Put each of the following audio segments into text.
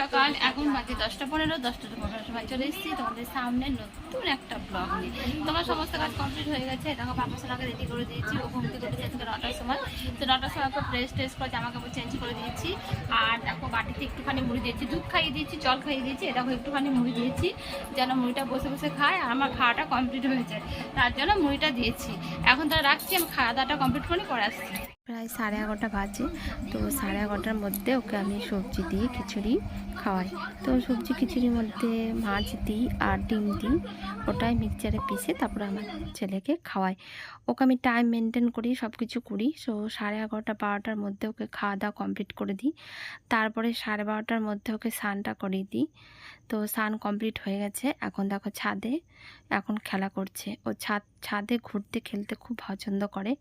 সকাল। এখন দশটা পনেরো পনেরো সময় চলে এসেছি তোমাদের সামনে নতুন একটা ব্লগ সমস্ত কাজ কমপ্লিট হয়ে গেছে। দেখো রেডি করে দিয়েছি। ও নটার সময়। তো নটার সময় করে জামা কাপড় চেঞ্জ করে দিয়েছি। আর দেখো একটুখানি মুড়ি দিয়েছি। দুধ খাইয়ে দিয়েছি, জল খাইয়ে দিয়েছি। এরকম একটুখানি মুড়ি দিয়েছি, যেন মুড়িটা বসে বসে খায় আর আমার খাওয়াটা কমপ্লিট হয়েছে তার জন্য মুড়িটা দিয়েছি। এখন তারা রাখছি, আমি খাওয়া দাওয়াটা কমপ্লিট করে আসছি। প্রায় সাড়ে এগারোটা বাজে। তো সাড়ে এগারোটার মধ্যে ওকে আমি সবজি দিয়ে খিচুড়ি খাওয়াই। তো সবজি খিচুড়ির মধ্যে মাছ দিই আর ডিম দিই, ওটাই মিক্সচারে পিষে তারপরে আমার ছেলেকে খাওয়াই। ওকে আমি টাইম মেনটেন করি সব কিছু করি। সো সাড়ে এগারোটা বারোটার মধ্যে ওকে খাওয়া দাওয়া কমপ্লিট করে দিই। তারপরে সাড়ে বারোটার মধ্যে ওকে স্নানটা করিয়ে দিই। তো স্নান কমপ্লিট হয়ে গেছে। এখন দেখো ছাদে, এখন খেলা করছে। ও ছাদ, ছাদে ঘুরতে খেলতে খুব পছন্দ করে।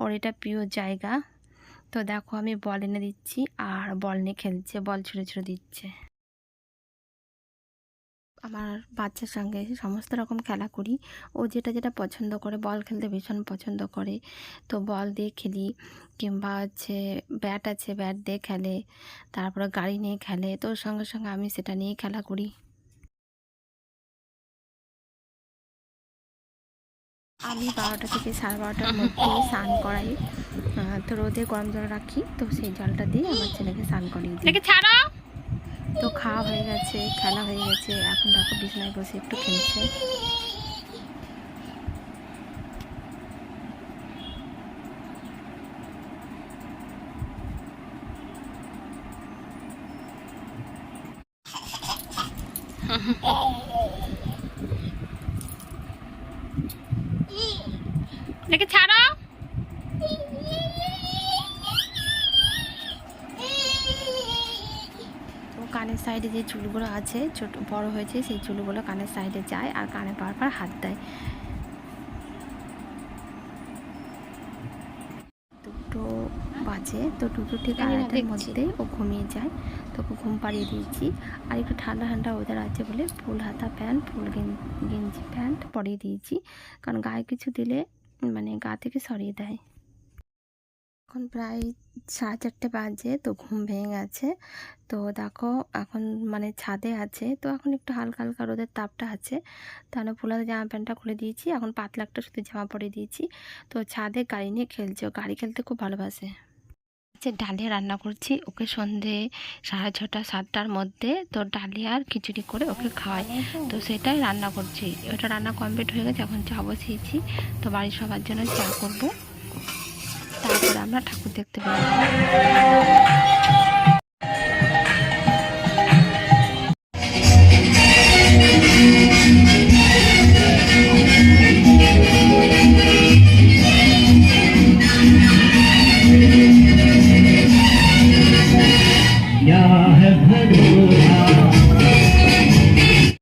ওর এটা প্রিয় জায়গা। তো দেখো আমি বল এনে দিচ্ছি আর বল নিয়ে খেলছে, বল ছুঁড়ে ছুঁড়ে দিচ্ছে। আমার বাচ্চার সঙ্গে সমস্ত রকম খেলা করি। ও যেটা যেটা পছন্দ করে, বল খেলতে ভীষণ পছন্দ করে। তো বল দিয়ে খেলি, কিংবা হচ্ছে ব্যাট আছে, ব্যাট দিয়ে খেলে, তারপরে গাড়ি নিয়ে খেলে। তো সঙ্গে সঙ্গে আমি সেটা নিয়ে খেলা করি। আমি বারোটা থেকে সাড়ে বারোটার মধ্যে স্নান করাই। তো রোদে গরম জল রাখি তো সেই জলটা দিয়ে আমার ছেলেকে স্নান করিয়ে দিই। তো খাওয়া হয়ে গেছে খেলা হয়ে গেছে এখন দেখো বিছানায় বসে একটু খেলছে। দেখে ছাড়ো! কানের সাইডে যে চুলগুলো আছে ছোট বড় হয়েছে সেই চুলগুলো কানের সাইডে যায় আর কানে বারবার হাত দেয়। দুটো বাজে তো দুটো ঠিক আড়াইটার। মধ্যে ও ঘুমিয়ে যায়। তো ওকে ঘুম পাড়িয়ে দিয়েছি। আর একটু ঠান্ডা ঠান্ডা ওয়েদার আছে বলে ফুল হাতা প্যান্ট ফুল গেঞ্জি প্যান্ট পরিয়ে দিয়েছি। কারণ গায়ে কিছু দিলে মানে গা থেকে সরিয়ে দেয়। এখন প্রায় সাড়ে চারটে বাজে, তো ঘুম ভেঙে গেছে। তো দেখো, এখন মানে ছাদে আছে, তো এখন একটু হালকা হালকা রোদের তাপটা আছে। তাহলে ফুলাতে জামা প্যান্টটা খুলে দিয়েছি, এখন পাতলা একটা শুধু জামা পরে দিয়েছি। তো ছাদে গাড়ি নিয়ে খেলছে, ও গাড়ি খেলতে খুব ভালোবাসে। হচ্ছে ডালিয়া রান্না করছি, ওকে সন্ধে সাড়ে ছটা, সাতটার মধ্যে, তো ডালিয়ার খিচুড়ি করে ওকে খাওয়াই। তো সেটাই রান্না করছি। ওটা রান্না কমপ্লিট হয়ে গেছে, এখন চা বসিয়েছি। তো বাড়ির সবার জন্য চা করব। তারপরে আমরা ঠাকুর দেখতে বেরোবো।